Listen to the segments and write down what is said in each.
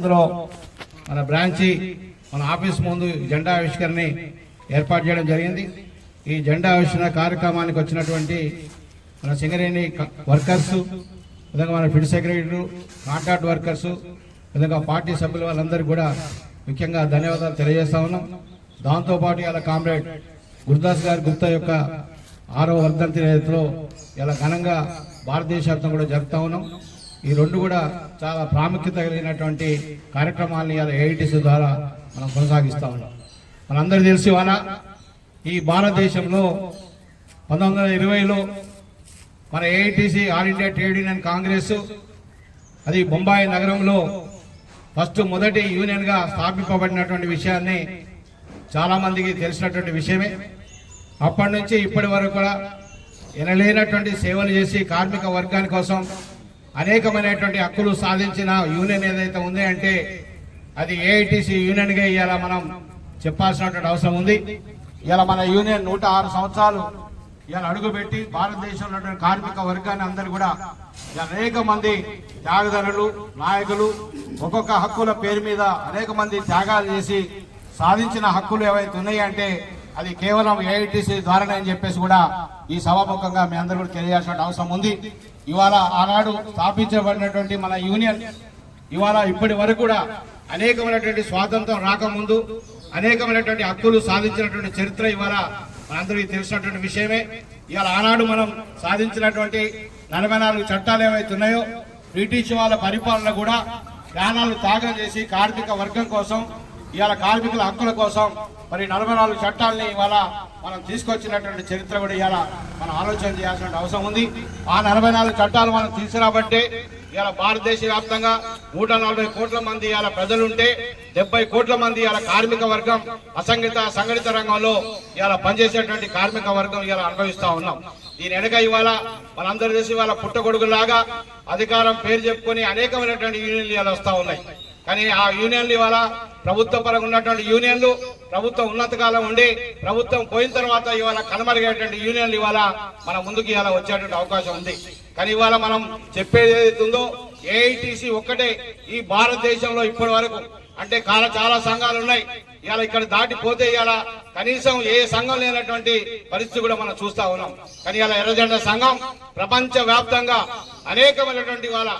అందులో మన బ్రాంచి మన ఆఫీస్ ముందు జెండా ఆవిష్కరణని ఏర్పాటు చేయడం జరిగింది. ఈ జెండా ఆవిష్కరణ కార్యక్రమానికి వచ్చినటువంటి మన సింగరేణి వర్కర్స్ విధంగా మన ఫిడ్ సెక్రటరీలు కాంట్రాక్ట్ వర్కర్స్ విధంగా పార్టీ సభ్యులు వాళ్ళందరికీ కూడా ముఖ్యంగా ధన్యవాదాలు తెలియజేస్తా ఉన్నాం. దాంతోపాటు ఇలా కామ్రేడ్ గురుదాస్ గారి గుప్తా యొక్క ఆరో వర్ధంతి రేతులో ఇలా ఘనంగా భారతదేశ కూడా జరుపుతా ఉన్నాం. ఈ రెండు కూడా చాలా ప్రాముఖ్యత కలిగినటువంటి కార్యక్రమాలని ఇలా ఏఐటీసీ ద్వారా మనం కొనసాగిస్తూ ఉన్నాం. మనందరూ తెలిసి వాళ్ళ ఈ భారతదేశంలో పంతొమ్మిది వందల ఇరవైలో మన AITC all India trade union congress అది బొంబాయి నగరంలో ఫస్ట్ మొదటి యూనియన్గా స్థాపింపబడినటువంటి విషయాన్ని చాలామందికి తెలిసినటువంటి విషయమే. అప్పటి నుంచి ఇప్పటి వరకు కూడా ఎనలేనటువంటి సేవలు చేసి కార్మిక వర్గాని కోసం అనేకమైనటువంటి హక్కులు సాధించిన యూనియన్ ఏదైతే ఉంది అంటే అది ఏఐటిసి యూనియన్గా ఇవాళ మనం చెప్పాల్సినటువంటి అవసరం ఉంది. ఇలా మన యూనియన్ నూట ఆరు సంవత్సరాలు ఇలా అడుగుపెట్టి భారతదేశంలో ఉన్నటువంటి కార్మిక వర్గాన్ని అందరూ కూడా అనేక మంది త్యాగదనులు నాయకులు ఒక్కొక్క హక్కుల పేరు మీద అనేక మంది త్యాగాలు చేసి సాధించిన హక్కులు ఏవైతే ఉన్నాయంటే అది కేవలం ఏఐటిసి ద్వారానే అని చెప్పేసి కూడా ఈ సభాముఖంగా మీ అందరూ కూడా తెలియాల్సిన అవసరం ఉంది. ఇవాళ ఆనాడు స్థాపించబడినటువంటి మన యూనియన్ ఇవాళ ఇప్పటి వరకు కూడా అనేకమైనటువంటి స్వాతంత్రం రాకముందు అనేకమైనటువంటి హక్కులు సాధించినటువంటి చరిత్ర ఇవాళ మనందరికీ తెలిసినటువంటి విషయమే. ఇవాళ ఆనాడు మనం సాధించినటువంటి నలభై నాలుగు చట్టాలు ఏవైతే ఉన్నాయో బ్రిటిష్ వాళ్ళ పరిపాలన కూడా ప్రాణాలు త్యాగం చేసి కార్మిక వర్గం కోసం ఇవాళ కార్మికుల హక్కుల కోసం మరి నలభై నాలుగు చట్టాలని ఇవాళ మనం తీసుకొచ్చినటువంటి చరిత్ర కూడా ఇవాళ మనం ఆలోచన చేయాల్సిన అవసరం ఉంది. ఆ నలభై నాలుగు చట్టాలు మనం తీసుకురాబట్టే ఇవాళ భారతదేశ వ్యాప్తంగా నూట నలభై కోట్ల మంది ఇవాళ ప్రజలుంటే డెబ్బై కోట్ల మంది ఇవాళ కార్మిక వర్గం అసంఘిత సంఘటిత రంగంలో ఇవాళ పనిచేసేటువంటి కార్మిక వర్గం ఇవాళ అనుభవిస్తా ఉన్నాం. దీని వెనక ఇవాళ మనందరి దేశం ఇవాళ పుట్టగొడుగులాగా అధికారం పేరు చెప్పుకొని అనేకమైనటువంటి యూనియన్లు ఇవాళ వస్తా ఉన్నాయి. కానీ ఆ యూనియన్లు ఇవాళ ప్రభుత్వ పరంగా ఉన్నటువంటి యూనియన్లు ప్రభుత్వం ఉన్నత కాలం ఉండి ప్రభుత్వం పోయిన తర్వాత ఇవాళ కనుమరుగేటువంటి యూనియన్లు ఇవాళ మన ముందుకు ఇవాళ వచ్చేటువంటి అవకాశం ఉంది. కానీ ఇవాళ మనం చెప్పేది ఏదైతే ఉందో ఏఐటీసీ ఒక్కటే ఈ భారతదేశంలో ఇప్పటి వరకు అంటే చాలా చాలా సంఘాలు ఉన్నాయి. ఇవాళ ఇక్కడ దాటిపోతే ఇవాళ కనీసం ఏ సంఘం లేనటువంటి పరిస్థితి కూడా మనం చూస్తా ఉన్నాం. కానీ ఇవాళ ఎర్రజెండా సంఘం ప్రపంచ వ్యాప్తంగా అనేకమైనటువంటి ఇవాళ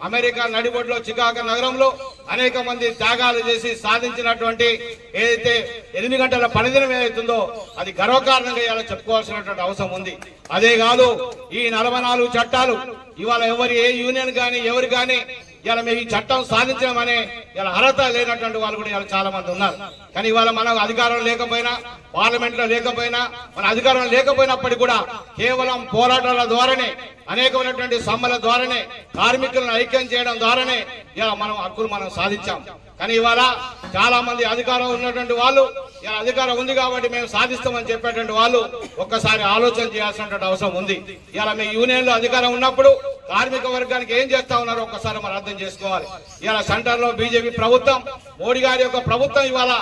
అమెరికా నడిబొడ్లో చికాగో నగరంలో అనేక మంది త్యాగాలు చేసి సాధించినటువంటి ఏదైతే ఎనిమిది గంటల పనిదినం ఏదైతుందో అది గర్వకారణంగా ఇవాళ చెప్పుకోవాల్సినటువంటి అవసరం ఉంది. అదే కాదు ఈ నలభై నాలుగు చట్టాలు ఇవాళ ఎవరు ఏ యూనియన్ కానీ ఎవరు కానీ ఇవాళ మేము ఈ చట్టం సాధించడం అనే ఇలా అర్హత లేనటువంటి వాళ్ళు కూడా ఇవాళ చాలా మంది ఉన్నారు. కానీ ఇవాళ మనం అధికారం లేకపోయినా పార్లమెంట్లో లేకపోయినా మన అధికారం లేకపోయినప్పటికీ కూడా కేవలం పోరాటాల ద్వారానే అనేకమైనటువంటి సమ్మల ద్వారానే కార్మికులను ఐక్యం చేయడం ద్వారానే ఇలా మనం హక్కులు మనం సాధించాం. కానీ ఇవాళ చాలా మంది అధికారం ఉన్నటువంటి వాళ్ళు ఇలా అధికారం ఉంది కాబట్టి మేము సాధిస్తామని చెప్పేటువంటి వాళ్ళు ఒక్కసారి ఆలోచన చేయాల్సినటువంటి అవసరం ఉంది. ఇలా మీ యూనియన్లో అధికారం ఉన్నప్పుడు కార్మిక వర్గానికి ఏం చేస్తా ఉన్నారో ఒక్కసారి మనం అర్థం చేసుకోవాలి. ఇలా సెంటర్లో బీజేపీ ప్రభుత్వం మోడీ గారి యొక్క ప్రభుత్వం ఇవాళ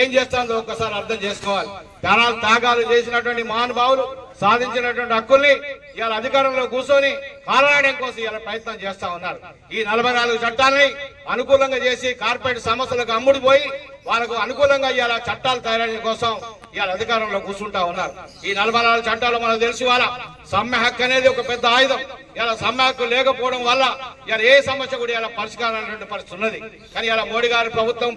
ఏం చేస్తుందో ఒక్కసారి అర్థం చేసుకోవాలి. ప్రాణాలు త్యాగాలు చేసినటువంటి మహానుభావులు సాధించినటువంటి హక్కుల్ని ఇవాళ అధికారంలో కూర్చొని కాలరాయడం కోసం ఇవాళ ప్రయత్నం చేస్తా ఉన్నారు. ఈ నలభై నాలుగు చట్టాలని అనుకూలంగా చేసి కార్పొరేట్ సంస్థలకు అమ్ముడిపోయి వాళ్ళకు అనుకూలంగా ఇవాళ చట్టాలు తయారయ్యే కోసం ఇవాళ అధికారంలో కూర్చుంటా ఉన్నారు. ఈ నలభై నాలుగు చట్టాలు మనకు తెలిసి వాళ్ళ సమ్మె హక్కు అనేది ఒక పెద్ద ఆయుధం. ఇలా సమ్మె హక్కు లేకపోవడం వల్ల ఇలా ఏ సమస్య కూడా ఇలా పరిష్కారం పరిస్థితి ఉన్నది. కానీ ఇలా మోడీ గారి ప్రభుత్వం